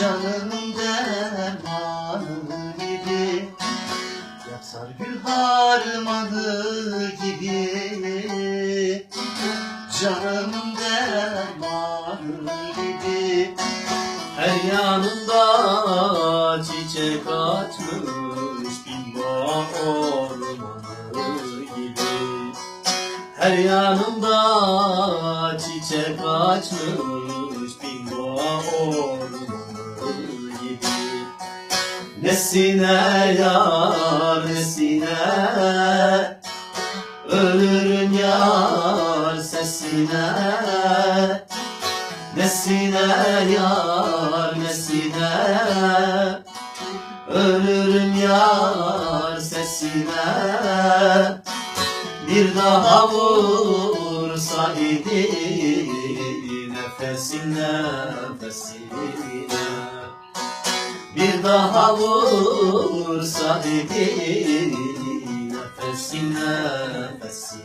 Canım dermanı gibi. Yatar gül harmanı gibi. Canım dermanı gibi. Her yanında çiçek açmış bin bağ ormanı gibi. Her yanında çiçek açmış Nesine yar nesine Ölürüm yar sesine. Nesine yar nesine Ölürüm yar sesine. Bir daha vursa idi Nefesin nefesine Bir daha vursa idi Nefesin nefesine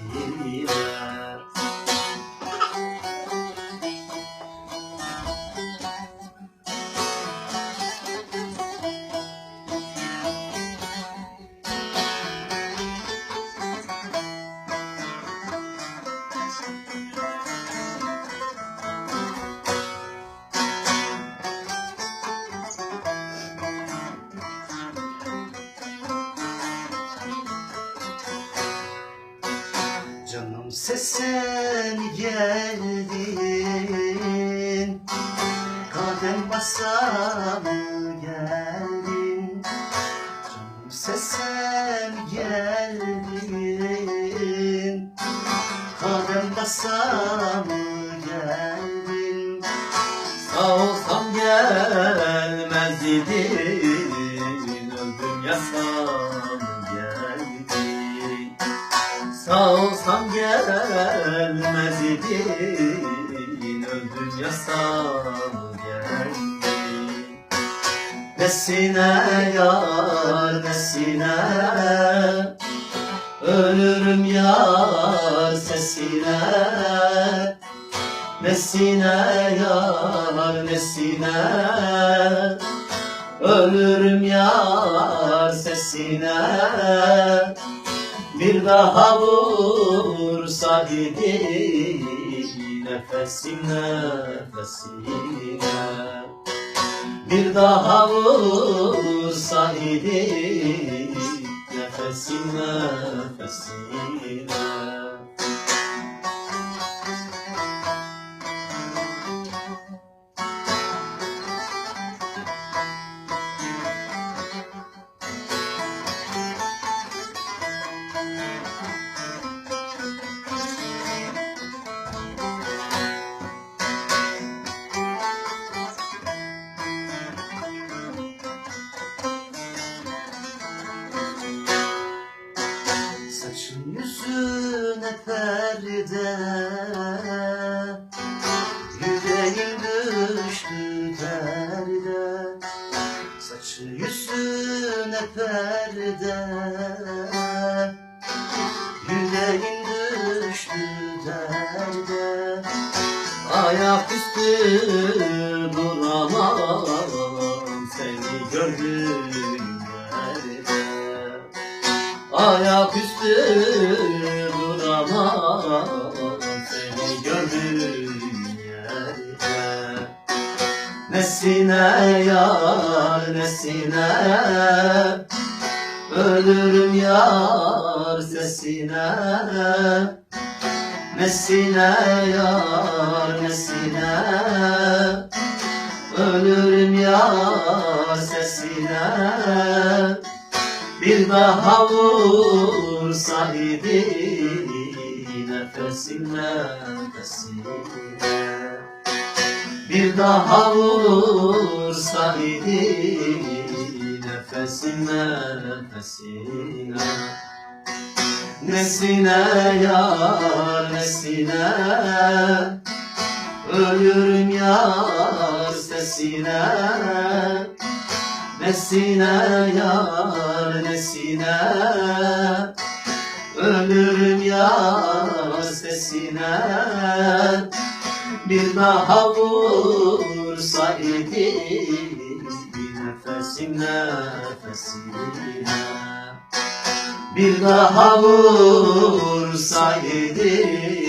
Sesin geldin Kadem basan geldin. Sesin geldin Kadem basan geldin. Sağ olsam gelmez idin Öldüm yasam Sağ olsam gelmez idin Öldüm yasam geldi. Nesine yar nesine Ölürüm yar sesine. Nesine yar nesine Ölürüm yar sesine Bir daha vursa idi Nefesin nefesine. Bir daha vursa idi Nefesin nefesine perde Yüreğim düştü derde Saçı yüzüne perde Yüreğim düştü derde Ayaküstü duramam seni gördüğüm yerde Ayaküstü duramam Nesine yar nesine? Ölürüm yar sesine. Nesine yar nesine? Ölürüm yar sesine. Bir daha vursa idi Nefesin nefesine Bir daha vursa idi Nefesin nefesine. Nesine yar nesine? Ölürüm yar sesine. Nesine yar nesine? Ölürüm yar sesine Bir daha vursa idi Nefesim nefesine. Bir daha vursa idi